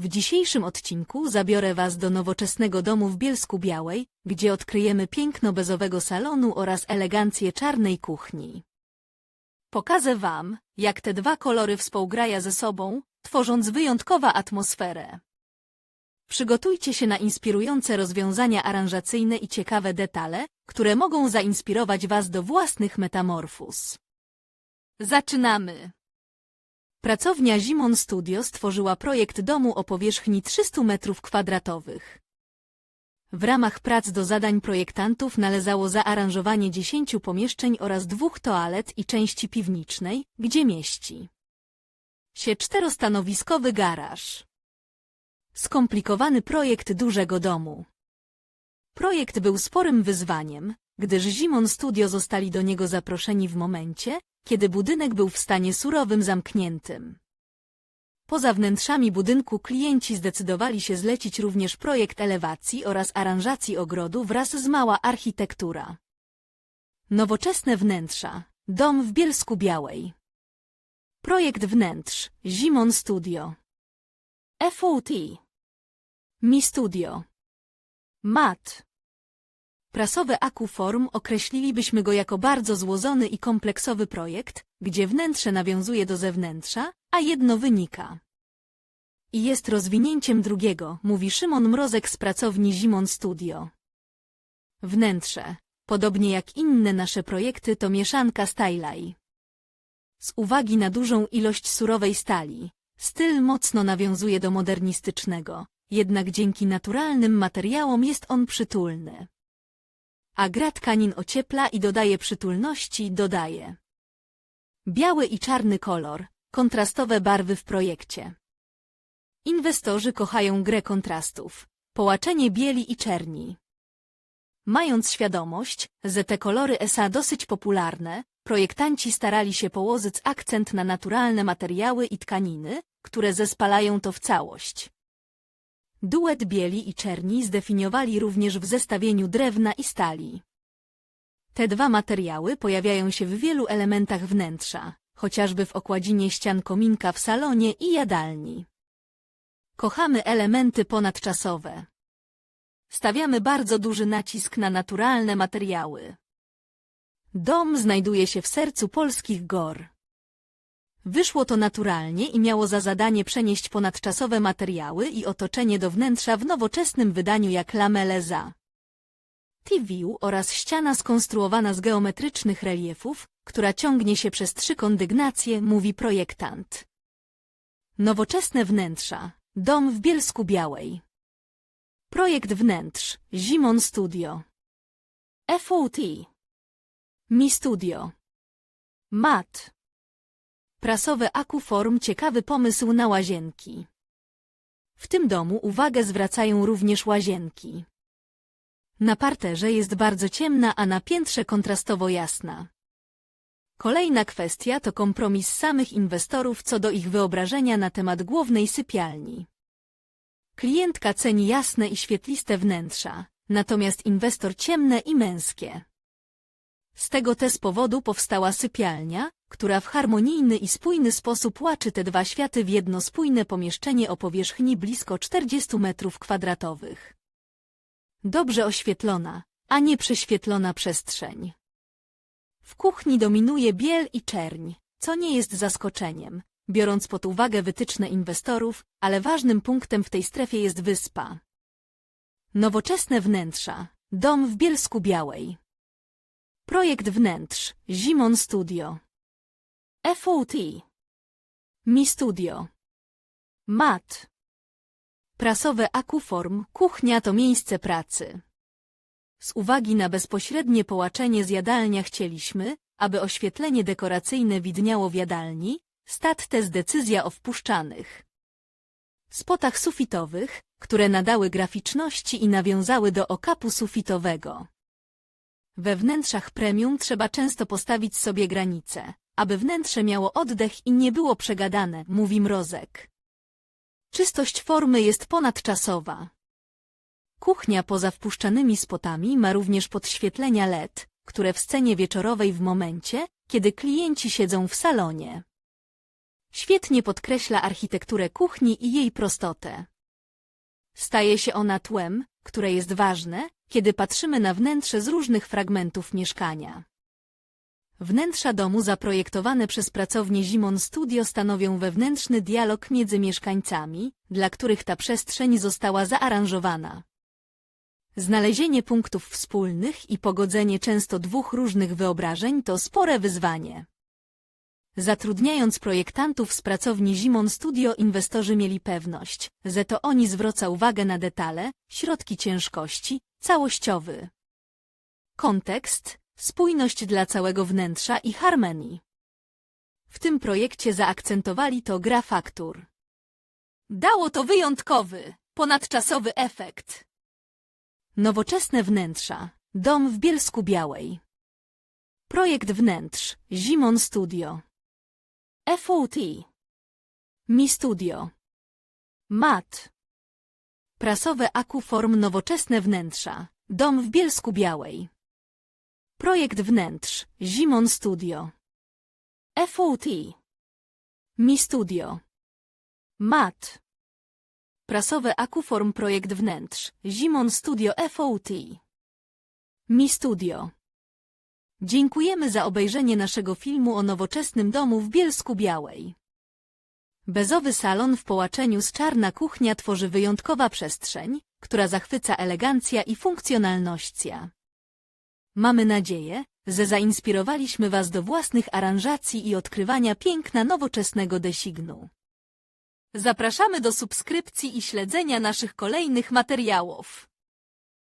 W dzisiejszym odcinku zabiorę Was do nowoczesnego domu w Bielsku Białej, gdzie odkryjemy piękno bezowego salonu oraz elegancję czarnej kuchni. Pokażę Wam, jak te dwa kolory współgrają ze sobą, tworząc wyjątkową atmosferę. Przygotujcie się na inspirujące rozwiązania aranżacyjne i ciekawe detale, które mogą zainspirować Was do własnych metamorfóz. Zaczynamy! Pracownia Zimon Studio stworzyła projekt domu o powierzchni 300 m2. W ramach prac do zadań projektantów należało zaaranżowanie 10 pomieszczeń oraz dwóch toalet i części piwnicznej, gdzie mieści się czterostanowiskowy garaż. Skomplikowany projekt dużego domu. Projekt był sporym wyzwaniem, gdyż Zimon Studio zostali do niego zaproszeni w momencie, kiedy budynek był w stanie surowym zamkniętym. Poza wnętrzami budynku klienci zdecydowali się zlecić również projekt elewacji oraz aranżacji ogrodu wraz z mała architektura. Nowoczesne wnętrza. Dom w Bielsku Białej. Projekt wnętrz. Zimon Studio. FOT. Mi Studio. MAT. Prasowy Akuform określilibyśmy go jako bardzo złożony i kompleksowy projekt, gdzie wnętrze nawiązuje do zewnętrza, a jedno wynika. I jest rozwinięciem drugiego, mówi Szymon Mrozek z pracowni Zimon Studio. Wnętrze, podobnie jak inne nasze projekty, to mieszanka Stylaj. Z uwagi na dużą ilość surowej stali, styl mocno nawiązuje do modernistycznego, jednak dzięki naturalnym materiałom jest on przytulny a gra tkanin ociepla i dodaje przytulności, dodaje. Biały i czarny kolor, kontrastowe barwy w projekcie. Inwestorzy kochają grę kontrastów, połaczenie bieli i czerni. Mając świadomość, że te kolory SA dosyć popularne, projektanci starali się położyć akcent na naturalne materiały i tkaniny, które zespalają to w całość. Duet bieli i czerni zdefiniowali również w zestawieniu drewna i stali. Te dwa materiały pojawiają się w wielu elementach wnętrza, chociażby w okładzinie ścian kominka w salonie i jadalni. Kochamy elementy ponadczasowe. Stawiamy bardzo duży nacisk na naturalne materiały. Dom znajduje się w sercu polskich gór. Wyszło to naturalnie i miało za zadanie przenieść ponadczasowe materiały i otoczenie do wnętrza w nowoczesnym wydaniu jak lameleza. T-view oraz ściana skonstruowana z geometrycznych reliefów, która ciągnie się przez trzy kondygnacje, mówi projektant. Nowoczesne wnętrza. Dom w Bielsku Białej. Projekt wnętrz. Zimon Studio. FOT. Mi Studio. MAT. Prasowe Akuform ciekawy pomysł na łazienki. W tym domu uwagę zwracają również łazienki. Na parterze jest bardzo ciemna, a na piętrze kontrastowo jasna. Kolejna kwestia to kompromis samych inwestorów co do ich wyobrażenia na temat głównej sypialni. Klientka ceni jasne i świetliste wnętrza, natomiast inwestor ciemne i męskie. Z tego też powodu powstała sypialnia, która w harmonijny i spójny sposób łaczy te dwa światy w jedno spójne pomieszczenie o powierzchni blisko 40 metrów kwadratowych. Dobrze oświetlona, a nie prześwietlona przestrzeń. W kuchni dominuje biel i czerń, co nie jest zaskoczeniem, biorąc pod uwagę wytyczne inwestorów, ale ważnym punktem w tej strefie jest wyspa. Nowoczesne wnętrza. Dom w Bielsku Białej. Projekt wnętrz. Zimon Studio. FOT. Mi Studio. MAT. Prasowe Akuform, kuchnia to miejsce pracy. Z uwagi na bezpośrednie połaczenie z jadalnia chcieliśmy, aby oświetlenie dekoracyjne widniało w jadalni, stat tez decyzja o wpuszczanych spotach sufitowych, które nadały graficzności i nawiązały do okapu sufitowego. We wnętrzach premium trzeba często postawić sobie granice, aby wnętrze miało oddech i nie było przegadane, mówi Mrozek. Czystość formy jest ponadczasowa. Kuchnia poza wpuszczanymi spotami ma również podświetlenia LED, które w scenie wieczorowej w momencie, kiedy klienci siedzą w salonie. Świetnie podkreśla architekturę kuchni i jej prostotę. Staje się ona tłem, które jest ważne, kiedy patrzymy na wnętrze z różnych fragmentów mieszkania. Wnętrza domu zaprojektowane przez pracownię Zimon Studio stanowią wewnętrzny dialog między mieszkańcami, dla których ta przestrzeń została zaaranżowana. Znalezienie punktów wspólnych i pogodzenie często dwóch różnych wyobrażeń to spore wyzwanie. Zatrudniając projektantów z pracowni Zimon Studio inwestorzy mieli pewność, że to oni zwraca uwagę na detale, środki ciężkości, całościowy kontekst, spójność dla całego wnętrza i harmonii. W tym projekcie zaakcentowali to gra faktur. Dało to wyjątkowy, ponadczasowy efekt. Nowoczesne wnętrza. Dom w Bielsku Białej. Projekt wnętrz. Zimon Studio. FOT. Mi Studio. MAT. Prasowe Akuform Nowoczesne wnętrza. Dom w Bielsku Białej. Projekt wnętrz. Zimon Studio. FOT. Mi Studio. MAT. Prasowe Akuform Projekt wnętrz. Zimon Studio FOT. Mi Studio. Dziękujemy za obejrzenie naszego filmu o nowoczesnym domu w Bielsku Białej. Bezowy salon w połaczeniu z czarna kuchnia tworzy wyjątkowa przestrzeń, która zachwyca elegancja i funkcjonalnościa. Mamy nadzieję, że zainspirowaliśmy Was do własnych aranżacji i odkrywania piękna nowoczesnego designu. Zapraszamy do subskrypcji i śledzenia naszych kolejnych materiałów.